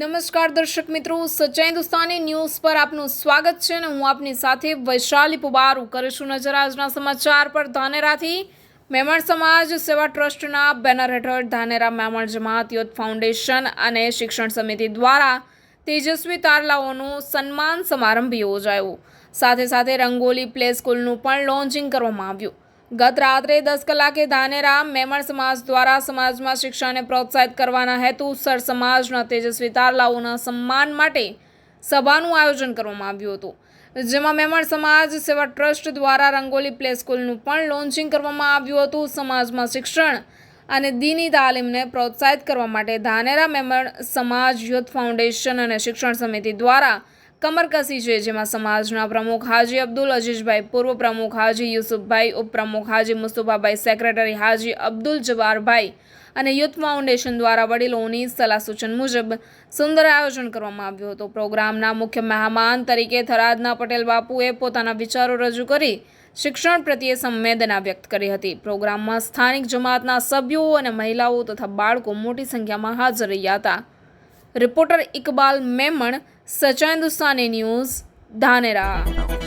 નમસ્કાર દર્શક મિત્રો, સચ્ચા હિન્દુસ્તાની ન્યૂઝ પર આપનું સ્વાગત છે અને હું આપની સાથે વૈશાલી પુબારું કરીશું નજર આજના સમાચાર પર. ધાનેરાથી મેમણ સમાજ સેવા ટ્રસ્ટના બેનર હેઠળ ધાનેરા મેમણ જમાત યુથ ફાઉન્ડેશન અને શિક્ષણ સમિતિ દ્વારા તેજસ્વી તારલાઓનો સન્માન સમારંભ યોજાયો. સાથે સાથે રંગોલી પ્લે સ્કૂલનું પણ લોન્ચિંગ કરવામાં આવ્યું. ગત રાત્રે દસ કલાકે ધાનેરા મેમણ સમાજ દ્વારા સમાજમાં શિક્ષણને પ્રોત્સાહિત કરવાના હેતુસર સમાજના તેજસ્વી તારલાઓના સન્માન માટે સભાનું આયોજન કરવામાં આવ્યું હતું. જેમાં મેમણ સમાજ સેવા ટ્રસ્ટ દ્વારા રંગોલી પ્લે સ્કૂલનું પણ લોન્ચિંગ કરવામાં આવ્યું હતું. સમાજમાં શિક્ષણ અને દીની તાલીમને પ્રોત્સાહિત કરવા માટે ધાનેરા મેમણ સમાજ યુથ ફાઉન્ડેશન અને શિક્ષણ સમિતિ દ્વારા કમર કસી છે, જેમાં સમાજના પ્રમુખ હાજી અબ્દુલ અજીજભાઈ પૂર્વ પ્રમુખ હાજી યુસુફભાઈ, ઉપપ્રમુખ હાજી મુસ્તુફાભાઈ, સેક્રેટરી હાજી અબ્દુલ જવારભાઈ અને યુથ ફાઉન્ડેશન દ્વારા વડીલોની સલાહ સૂચન મુજબ સુંદર આયોજન કરવામાં આવ્યું હતું. પ્રોગ્રામના મુખ્ય મહેમાન તરીકે થરાદના પટેલ બાપુએ પોતાના વિચારો રજૂ કરી શિક્ષણ પ્રત્યે સંવેદના વ્યક્ત કરી હતી. પ્રોગ્રામમાં સ્થાનિક જમાતના સભ્યો અને મહિલાઓ તથા બાળકો મોટી સંખ્યામાં હાજર રહ્યા હતા. Reporter Iqbal Memon Sacha Hindustani news Dhanera.